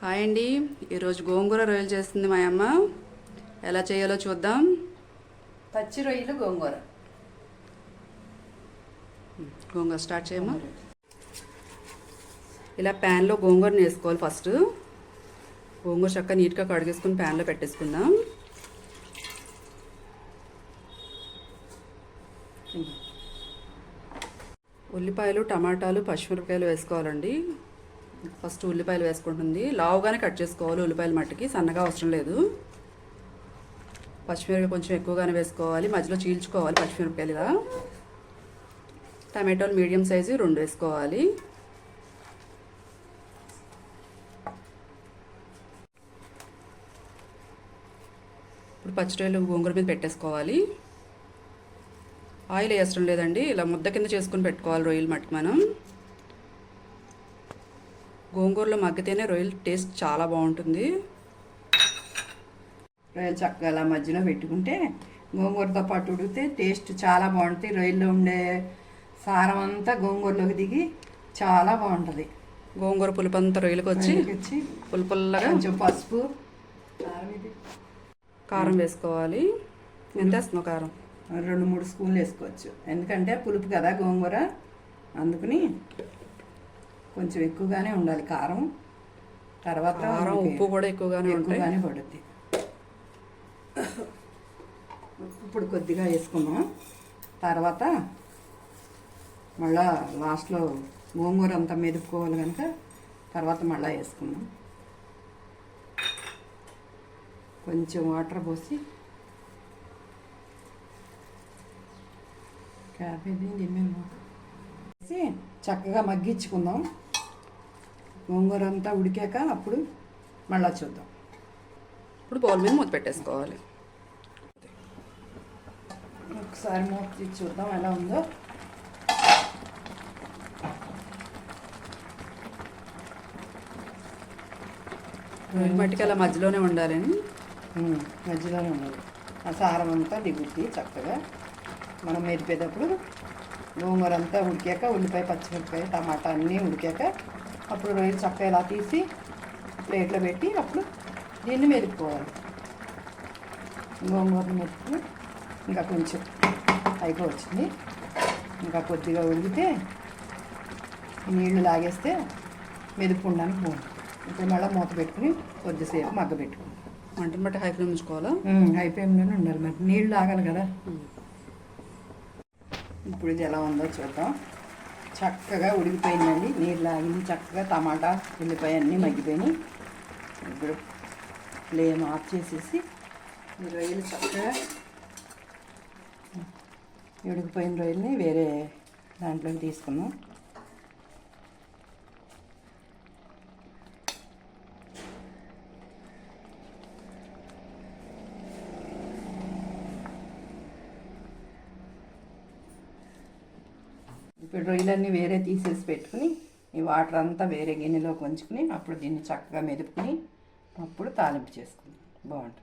Hi అండి. ఈరోజు గోంగూర రొయ్యలు చేస్తుంది మా అమ్మ. ఎలా చేయాలో చూద్దాం. పచ్చి రొయ్యలు గోంగూర. గోంగూర స్టార్ట్ చేయమ్మా. ఇలా ప్యాన్లో గోంగూరని వేసుకోవాలి ఫస్ట్. గోంగూర చక్క నీట్గా కడిగేసుకుని ప్యాన్లో పెట్టేసుకుందాం. ఉల్లిపాయలు టమాటాలు పచ్చిమిరపకాయలు వేసుకోవాలండి. ఫస్ట్ ఉల్లిపాయలు వేసుకుంటుంది. లావుగానే కట్ చేసుకోవాలి ఉల్లిపాయలు మట్టికి. సన్నగా అవసరం లేదు. పచ్చిమిరపకాయ కొంచెం ఎక్కువగానే వేసుకోవాలి. మధ్యలో చీల్చుకోవాలి పచ్చిమిరపకాయలు ఇలా. టమాటోలు మీడియం సైజు రెండు వేసుకోవాలి. ఇప్పుడు పచ్చిరొయ్యలు గోంగూర మీద పెట్టేసుకోవాలి. ఆయిల్ వేసడం లేదండి. ఇలా ముద్ద కింద చేసుకుని పెట్టుకోవాలి రొయ్యలు మట్టుకు మనం. గోంగూరలో మగ్గితేనే రొయ్యలు టేస్ట్ చాలా బాగుంటుంది. రొయ్యలు చక్కగా అలా మధ్యలో పెట్టుకుంటే గోంగూరతో పాటు ఉడికితే టేస్ట్ చాలా బాగుంటుంది. రొయ్యల్లో ఉండే సారం అంతా గోంగూరలోకి దిగి చాలా బాగుంటుంది. గోంగూర రొయ్యలకు వచ్చి రొయ్యలకి వచ్చి పుల్ల పుల్లగా కొంచెం పసుపు. కారం వేసుకోవాలి. ఎంత వేస్తున్నావు కారం? రెండు మూడు స్పూన్లు వేసుకోవచ్చు. ఎందుకంటే పులుపు కదా గోంగూర. అందుకని కొంచెం ఎక్కువగానే ఉండాలి. కారం తర్వాత కారం ఉప్పు కూడా ఎక్కువగానే ఎక్కువగానే పడుద్ది. ఇప్పుడు కొద్దిగా వేసుకున్నాం తర్వాత మళ్ళా లాస్ట్లో గోంగూర అంతా మెదుపుకోవాలి కనుక తర్వాత మళ్ళా వేసుకున్నాం కొంచెం వాటర్ పోసి క్యాబేజీ నిమ్మేమో వేసి చక్కగా మగ్గించుకుందాం. గోంగూర అంతా ఉడికాక అప్పుడు మళ్ళా చూద్దాం. ఇప్పుడు బౌల్ మీద మూత పెట్టేసుకోవాలి. ఒకసారి మూత తీసి చూద్దాం ఎలా ఉందో. మట్టికి అలా మధ్యలోనే ఉండాలని? మధ్యలోనే ఉన్నది ఆ సారం అంతా దిగుద్ది చక్కగా. మనం మెదిపేటప్పుడు గోంగూర అంతా ఉడికాక ఉల్లిపాయ పచ్చిమిరపకాయ టమాటా అన్నీ ఉడికాక అప్పుడు రొయ్యలు చక్కగా ఇలా తీసి ప్లేట్లో పెట్టి అప్పుడు దీన్ని మెదుపుకోవాలి. గోంగూరని మెదుపుకుని ఇంకా కొంచెం అయిపోవచ్చింది. ఇంకా కొద్దిగా ఉడికితే ఈ నీళ్ళు లాగేస్తే మెదుపుకుండానికి బాగుంటుంది ఇప్పుడు మళ్ళీ మూత పెట్టుకుని కొద్దిసేపు మగ్గ పెట్టుకుంటాం మంటను బట్టి హై ఫ్లేమ్ ఉంచుకోవాలా? హై ఫ్లేమ్లోనే ఉండాలి. మరి నీళ్ళు తాగాలి కదా. ఇప్పుడు ఇది ఎలా ఉందో చూద్దాం. చక్కగా ఉడికిపోయిందండి. నీళ్ళు లాగింది చక్కగా టమాటా ఉల్లిపాయ అన్నీ మగ్గిపోయినాయి. ఇప్పుడు ఫ్లేమ్ ఆఫ్ చేసేసి ఈ రొయ్యలు చక్కగా ఉడికిపోయిన రొయ్యల్ని వేరే దాంట్లోకి తీసుకున్నాం ఇప్పుడు రొయ్యలన్నీ వేరే తీసేసి పెట్టుకుని ఈ వాటర్ అంతా వేరే గిన్నెలో ఉంచుకుని అప్పుడు దీన్ని చక్కగా మెదుపుకుని అప్పుడు తాలింపు చేసుకుందాం. బాగుంటుంది.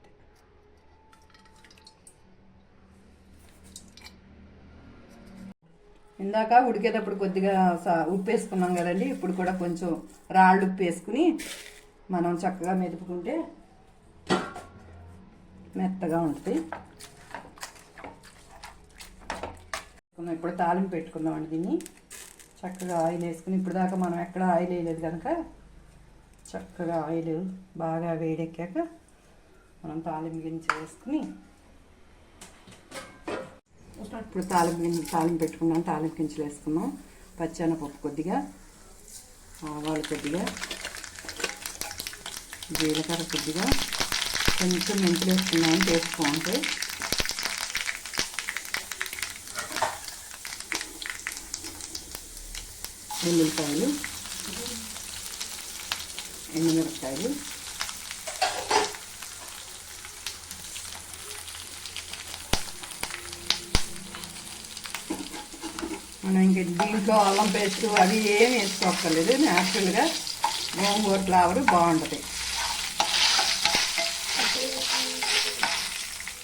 ఇందాక ఉడికేటప్పుడు కొద్దిగా సా- ఉప్పు వేసుకున్నాం కదండి ఇప్పుడు కూడా కొంచెం రాళ్ళు ఉప్పు వేసుకుని మనం చక్కగా మెదుపుకుంటే మెత్తగా ఉంటుంది పెట్టుకుందాం. ఇప్పుడు తాలింపు పెట్టుకుందామండి దీన్ని. చక్కగా ఆయిల్ వేసుకుని ఇప్పుడు దాకా మనం ఎక్కడ ఆయిల్ వేయలేదు కనుక చక్కగా ఆయిల్ బాగా వేడెక్కాక మనం తాలింపు గింజ వేసుకుని ఇప్పుడు తాలింపు గింజ తాలింపు పెట్టుకున్నాం. తాలింపు గింజలు వేసుకున్నాం. పచ్చెనపప్పు కొద్దిగా ఆవాలు కొద్దిగా జీలకర్ర కొద్దిగా కొంచెం మెంతులు వేసుకున్నాం. టేస్ట్ వెల్లుల్లిపాయలు ఎండుమిరపకాయలు మనం ఇంక దీంట్లో అల్లం పేస్ట్ అది ఏమి వేసుకోక్కర్లేదు. న్యాచురల్గా గోంగూర ఫ్లేవర్ బాగుంటుంది.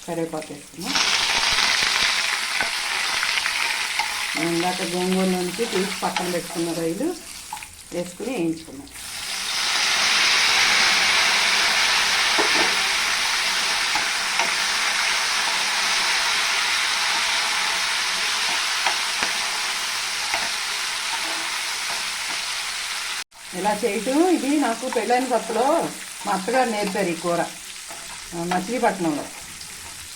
కరివేపాకు వేసుకున్నాం ఇందాక గోంగూర నుంచి తీసి పక్కన పెట్టుకున్న రైలు వేసుకుని వేయించుకున్నాం. ఇలా చేయటం ఇది నాకు పెళ్ళైన పప్పులో మా అత్తగారు నేర్పారు ఈ కూర మచిలీపట్నంలో.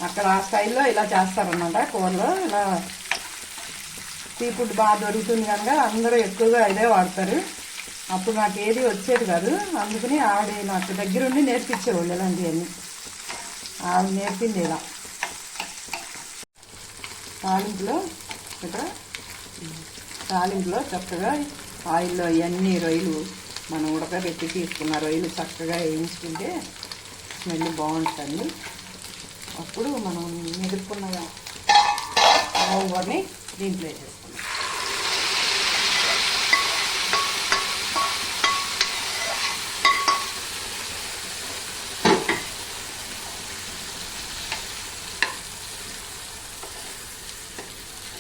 అక్కడ ఆ స్టైల్లో ఇలా చేస్తారన్నమాట కూరలో. ఇలా సీ ఫుడ్ బాగా దొరుకుతుంది కనుక అందరూ ఎక్కువగా ఇదే వాడతారు. అప్పుడు నాకు ఏది వచ్చేది కాదు. అందుకని ఆవిడ నాకు దగ్గరుండి నేర్పించేవాళ్ళు ఇలాంటివన్నీ ఆవిడ నేర్పింది ఇలా. తాలింపులో ఇక్కడ తాలింపులో చక్కగా ఆయిల్లో ఇవన్నీ రొయ్యలు మనం ఉడకబెట్టి తీసుకున్న రొయ్యలు చక్కగా వేయించుకుంటే స్మెల్ బాగుంటుంది. అప్పుడు మనం మెదుపుకున్న ఆవుని దీంట్లో వేసేస్తాం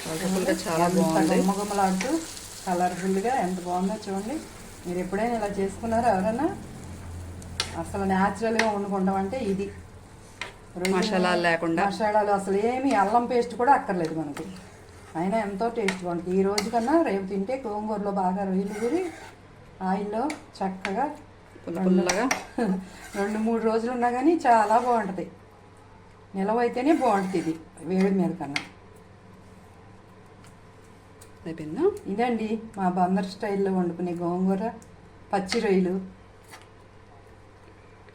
కలర్ఫుల్గా చాలా బాగుంది. గుమ్మగుమ్మలాడుతూ కలర్ఫుల్గా ఎంత బాగుందో చూడండి. మీరు ఎప్పుడైనా ఇలా చేసుకున్నారా ఎవరైనా అసలు న్యాచురల్గా వండుకుంటాం అంటే ఇది. మసాలాలు లేకుండా. మసాలాలు అసలు ఏమి అల్లం పేస్ట్ కూడా అక్కర్లేదు మనకి. అయినా ఎంతో టేస్ట్గా ఉంటుంది ఈ రోజు కన్నా రేపు తింటే గోంగూరలో బాగా రొయ్యలు గురి ఆయిల్లో చక్కగా పుల్ల పుల్లగా. రెండు మూడు రోజులు ఉన్నా కానీ చాలా బాగుంటుంది. నిలవ అయితేనే బాగుంటుంది ఇది వేడి మీద కన్నా. అయిపోయిందా? ఇదండి మా బందర్ స్టైల్లో వండుకునే గోంగూర పచ్చి రొయ్యలు.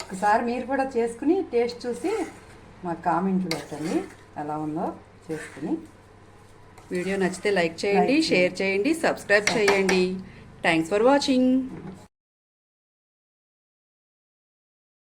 ఒకసారి మీరు కూడా చేసుకుని టేస్ట్ చూసి మాకు కామెంట్లు పెట్టండి ఎలా ఉందో చేసుకుని. వీడియో నచ్చితే లైక్ చేయండి షేర్ చేయండి సబ్స్క్రైబ్ చేయండి. Thanks for watching.